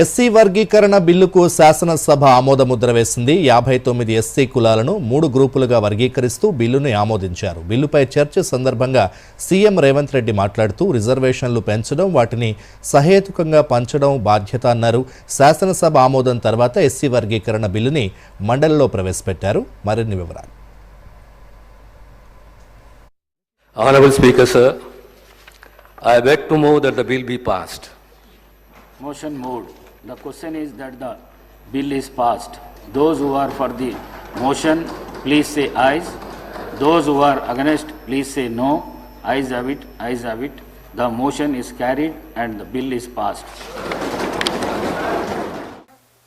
SC వర్గీకరణ బిల్లుకు శాసనసభ ఆమోదముద్ర వేసింది. యాభై తొమ్మిది ఎస్సీ కులాలను మూడు గ్రూపులుగా వర్గీకరిస్తూ బిల్లుని ఆమోదించారు. బిల్లుపై చర్చ సందర్భంగా సీఎం రేవంత్ రెడ్డి మాట్లాడుతూ రిజర్వేషన్లు పెంచడం వాటిని సహేతుకంగా పంచడం బాధ్యత అన్నారు. శాసనసభ ఆమోదం తర్వాత ఎస్సీ వర్గీకరణ బిల్లుని మండలిలో ప్రవేశపెట్టారు. మరిన్ని వివరాలు. Honorable Speaker, sir, I beg to move that the bill be passed. Motion moved. The question is that the bill is passed. Those who are for the motion, please say ayes. Those who are against, please say no. Ayes have it, ayes have it. The motion is carried and the bill is passed.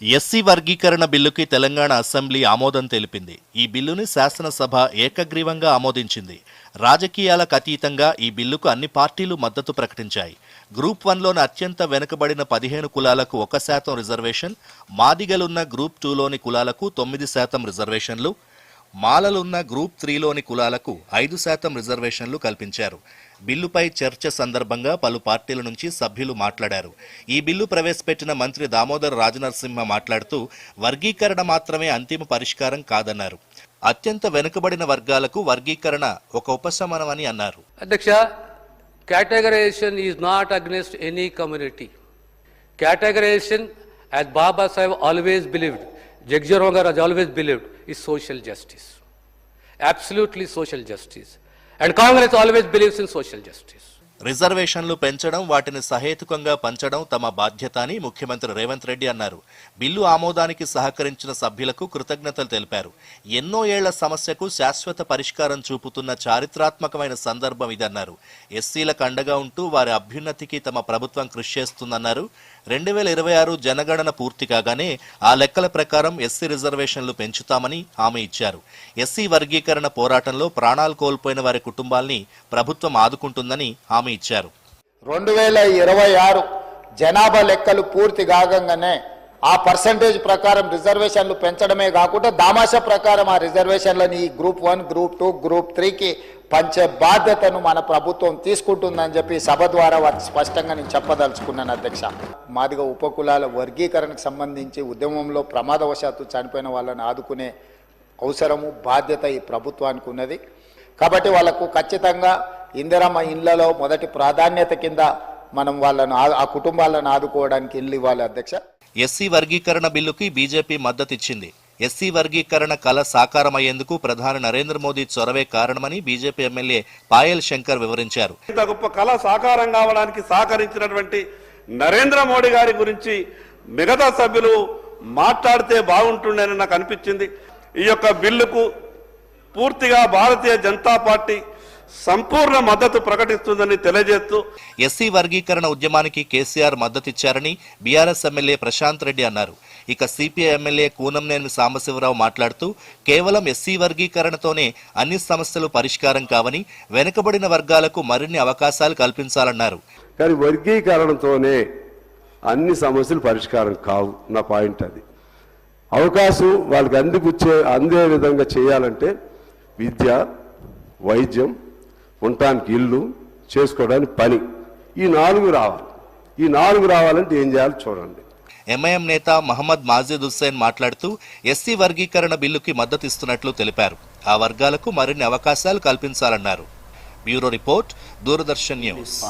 SC వర్గీకరణ బిల్లుకి Telangana assembly ఆమోదం తెలిపింది ఈ బిల్లుని శాసనసభ ఏకగ్రీవంగా ఆమోదించింది రాజకీయాలకు అతీతంగా ఈ బిల్లుకు అన్ని పార్టీలు మద్దతు ప్రకటించాయి గ్రూప్ వన్లోని అత్యంత వెనుకబడిన పదిహేను కులాలకు ఒక శాతం రిజర్వేషన్ మాదిగలున్న గ్రూప్ టూలోని కులాలకు తొమ్మిది శాతం రిజర్వేషన్లు మాలలున్న గ్రూప్ త్రీలోని కులాలకు ఐదు శాతం రిజర్వేషన్లు కల్పించారు. బిల్లుపై చర్చ సందర్భంగా పలు పార్టీల నుంచి సభ్యులు మాట్లాడారు. ఈ బిల్లు ప్రవేశపెట్టిన మంత్రి దామోదర్ రాజనరసింహ మాట్లాడుతూ వర్గీకరణ మాత్రమే అంతిమ పరిష్కారం కాదన్నారు. అత్యంత వెనుకబడిన వర్గాలకు వర్గీకరణ ఒక ఉపశమనమని అన్నారు. అధ్యక్ష categorization is not against any community. Categorization, as Baba Sahib always believed, Jagjiran Maharaj has always believed, is social justice. Absolutely social justice. And Congress always believes in social justice. రిజర్వేషన్లు పెంచడం వాటిని సహేతుకంగా పంచడం తమ బాధ్యత అని ముఖ్యమంత్రి రేవంత్ రెడ్డి అన్నారు. బిల్లు ఆమోదానికి సహకరించిన సభ్యులకు కృతజ్ఞతలు తెలిపారు. ఎన్నో ఏళ్ళ సమస్యకు శాశ్వత పరిష్కారం చూపుతున్న చారిత్రాత్మకమైన సందర్భం ఇదన్నారు. ఎస్సీలకు అండగా ఉంటూ వారి అభ్యున్నతికి తమ ప్రభుత్వం కృషి చేస్తుందన్నారు. రెండు వేల ఇరవై ఆరు జనగణన పూర్తి కాగానే ఆ లెక్కల ప్రకారం ఎస్సీ రిజర్వేషన్లు పెంచుతామని హామీ ఇచ్చారు. ఎస్సీ వర్గీకరణ పోరాటంలో ప్రాణాలు కోల్పోయిన వారి కుటుంబాల్ని ప్రభుత్వం ఆదుకుంటుందని హామీ ఇచ్చారు. రెండు వేల ఇరవై ఆరు జనాభా లెక్కలు పూర్తి కాగంగానే ఆ పర్సంటేజ్ ప్రకారం రిజర్వేషన్లు పెంచడమే కాకుండా దామాష ప్రకారం ఆ రిజర్వేషన్లని ఈ group one group two group త్రీకి పంచే బాధ్యతను మన ప్రభుత్వం తీసుకుంటుందని చెప్పి సభ ద్వారా వారికి స్పష్టంగా నేను చెప్పదలుచుకున్నాను అధ్యక్ష. మాదిగ ఉపకులాల వర్గీకరణకు సంబంధించి ఉద్యమంలో ప్రమాదవశాత్తు చనిపోయిన వాళ్ళని ఆదుకునే అవసరము బాధ్యత ఈ ప్రభుత్వానికి ఉన్నది. కాబట్టి వాళ్ళకు ఖచ్చితంగా ఇందిరమ్మ ఇళ్ళలో మొదటి ప్రాధాన్యత కింద మనం వాళ్ళను ఆ- కుటుంబాలను ఆదుకోవడానికి ఇల్లు ఇవ్వాలి అధ్యక్ష. ఎస్సీ వర్గీకరణ బిల్లుకి బీజేపీ మద్దతిచ్చింది. ఎస్సీ వర్గీకరణ కల సాకారమయ్యేందుకు ప్రధాని నరేంద్ర మోదీ చొరవే కారణమని బీజేపీ ఎమ్మెల్యే పాయల్ శంకర్ వివరించారు. ఇంత గొప్ప కళ సాకారం కావడానికి సహకరించినటువంటి నరేంద్ర మోడీ గారి గురించి మిగతా సభ్యులు మాట్లాడితే బాగుంటుండేని నాకు అనిపించింది. ఈ యొక్క బిల్లుకు పూర్తిగా భారతీయ జనతా పార్టీ సంపూర్ణ మద్దతు ప్రకటిస్తుందని తెలియజేస్తూ ఎస్సీ వర్గీకరణ ఉద్యమానికి కేసీఆర్ మద్దతిచ్చారని బీఆర్ఎస్ ఎమ్మెల్యే ప్రశాంత్ రెడ్డి అన్నారు. ఇక సిపిఐ ఎమ్మెల్యే కూనంనేని సాంబశివరావు మాట్లాడుతూ కేవలం ఎస్సీ వర్గీకరణతోనే అన్ని సమస్యలు పరిష్కారం కావని వెనుకబడిన వర్గాలకు మరిన్ని అవకాశాలు కల్పించాలన్నారు. కానీ వర్గీకరణతోనే అన్ని సమస్యలు పరిష్కారం కావు నా పాయింట్ అది. అవకాశం వాళ్ళకి అందిపుచ్చే అందే విధంగా చేయాలంటే విద్య వైద్యం ఉండటానికి ఇల్లు చేసుకోవడానికి పని. ఈ నాలుగు రావాలి. ఈ నాలుగు రావాలంటే ఏం చేయాలి చూడండి. ఎంఐఎం నేత మహమ్మద్ మాజిద్ హుస్సేన్ మాట్లాడుతూ ఎస్సీ వర్గీకరణ బిల్లుకి మద్దతిస్తున్నట్లు తెలిపారు. ఆ వర్గాలకు మరిన్ని అవకాశాలు కల్పించాలన్నారు. Bureau report Doordarshan news.